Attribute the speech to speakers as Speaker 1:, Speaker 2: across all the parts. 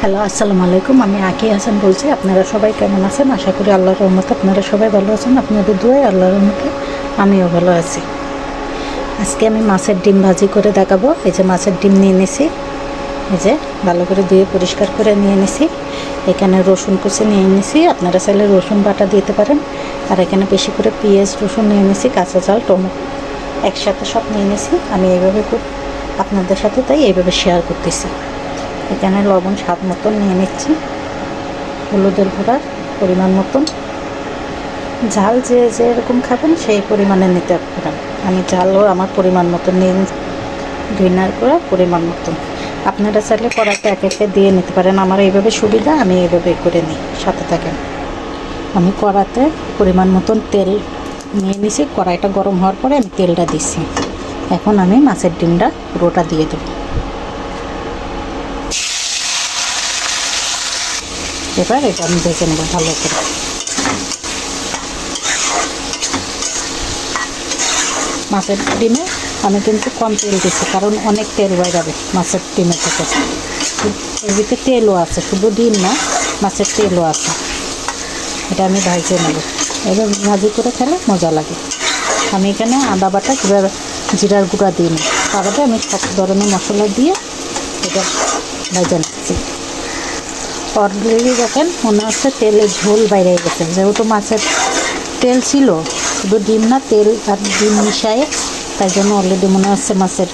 Speaker 1: Hello, আসসালামু আলাইকুম। আমি আকি হাসান বলছি। আপনারা সবাই কেমন আছেন? আশা করি আল্লাহর রহমতে আপনারা সবাই ভালো আছেন। আপনাদের দুয়ায় আল্লাহর রহমতে আমিও ভালো আছি। আজকে আমি মাছের ডিম ভাজি করে দেখাবো। এই যে মাছের ডিম নিয়ে নিয়েছি এই যে ভালো করে ধুয়ে পরিষ্কার করে নিয়ে নিয়েছি এখানে রসুন কুচি নিয়ে নিয়েছি আপনারা চাইলে রসুন বাটা দিতে পারেন। আর এখানে বেশি করে পেঁয়াজ, রসুন নিয়ে নিয়েছি কাঁচা চাল, টমেটো একসাথে সব নিয়ে নিয়েছি আমি এইভাবে খুব আপনাদের সাথে তাই এইভাবে শেয়ার করতেছি। এখানে লবণ স্বাদ মতন নিয়ে নিচ্ছি। হলুদের গুঁড়া পরিমাণ মতন। ঝাল যে যেরকম খাবেন সেই পরিমাণে নিতে পারেন। আমি ঝালও আমার পরিমাণ মতন নিয়ে গ্রিনার করে পরিমাণ মতন। আপনারা চাইলে কড়াতে এক একে দিয়ে নিতে পারেন। আমার এইভাবে সুবিধা, আমি এইভাবে করে নিই। সাথে থাকেন। আমি কড়াতে পরিমাণ মতন তেল নিয়ে নিছি। কড়াইটা গরম হওয়ার পরে আমি তেলটা দিছি এখন আমি মাছের ডিমটা পুরোটা দিয়ে দেবো। এবার এটা আমি ভেজে নেব, ভালো করে। মাছের ডিমে আমি কিন্তু কম তেল দিচ্ছি, কারণ অনেক তেল হয়ে যাবে মাছের ডিমের থেকে। ভিতরে তেলও আছে, শুধু ডিম না, মাছের তেলও আছে। এটা আমি ভাজে নেব। এবার ভাজি করে খেলে মজা লাগে। আমি এখানে আদা বাটা কিংবা জিরার গুঁড়া দিই না তার আমি সব ধরনের মশলা দিয়ে এটা ভেজে নিচ্ছি। অলরেডি দেখেন, মনে হচ্ছে তেলের ঝোল বাইরে গেছে। যেহেতু মাছের তেল ছিল, শুধু ডিম না, তেল আর ডিম মিশায়ে, তাই জন্য অলরেডি মনে হচ্ছে মাছের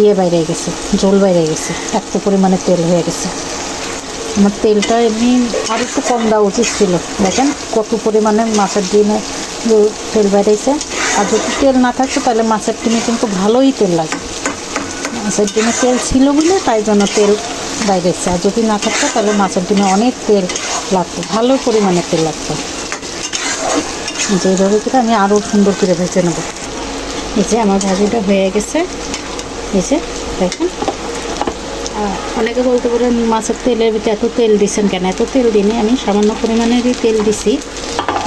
Speaker 1: ইয়ে বাইরে গেছে, ঝোল বাইরে গেছে, এত পরিমাণে তেল হয়ে গেছে। আমার তেলটা এমনি আর একটু কম দেওয়া উচিত ছিল। দেখেন, কত পরিমাণে মাছের ডিমে তেল বেড়েছে আর যদি তেল না থাকতো তাহলে মাছের ডিমে কিন্তু ভালোই তেল লাগে। মাছের ডিমে তেল ছিল বলে, তাই জন্য তেল বাইরেছে আর যদি না থাকতো, তাহলে মাছের ডিমে অনেক তেল লাগতো, ভালো পরিমাণে তেল লাগতো। যেভাবে করে আমি আরও সুন্দর করে ভেজে নেব। এই যে আমার ভাজিটা হয়ে গেছে। এই যে দেখেন। অনেকে বলতে পারেন মাছের তেলের ভিতরে এত তেল দিচ্ছেন কেন? এত তেল দিইনি আমি সামান্য পরিমাণেরই তেল দিছি,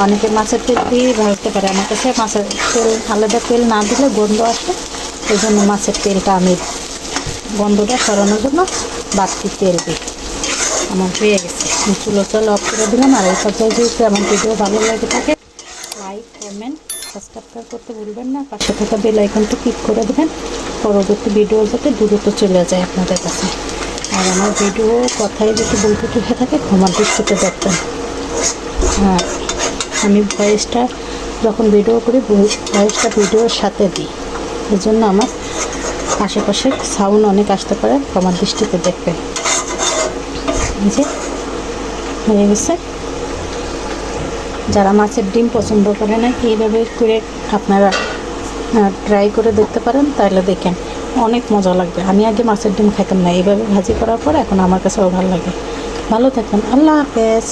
Speaker 1: অনেকে মাছের তেল দিয়ে ভাজতে পারে। আমার কাছে মাছের তেল আলাদা তেল না দিলে গন্ধ আসে, এই জন্য মাছের তেলটা আমি গন্ধটা সরানোর জন্য বাড়তি তেল দিই। আমার হয়ে গেছে। চুলো চাল অফ করে দিলাম আর এই পর্যায়ে যদি আমার ভিডিও ভালো লাগে থাকে লাইক কমেন্ট সাবস্ক্রাইব করতে ভুলবেন না। পাশে থাকা বেল আইকনটা ক্লিক করে দেবেন। পরবর্তী ভিডিও যাতে দ্রুত চলে যায় আপনাদের কাছে। আর আমার ভিডিও কথায় যদি বলতে হয়ে থাকে, ক্ষমার দৃষ্টিতে দেখবেন। হ্যাঁ আমি ভয়েসটা যখন ভিডিও করি ভয়েসটা ভিডিওর সাথে দিই। এই জন্য আমার আশেপাশে সাউন্ড অনেক আসতে পারে ক্ষমার দৃষ্টিতে যে, হয়ে গেছে। যারা মাছের ডিম পছন্দ করে না, এইভাবে করে আপনারা ট্রাই করে দেখতে পারেন, তাহলে দেখেন অনেক মজা লাগবে। আমি আগে মাছের ডিম খাইতাম না, এইভাবে ভাজি করার পর এখন আমার কাছেও ভালো লাগে। ভালো থাকবেন, আল্লাহ হাফেজ।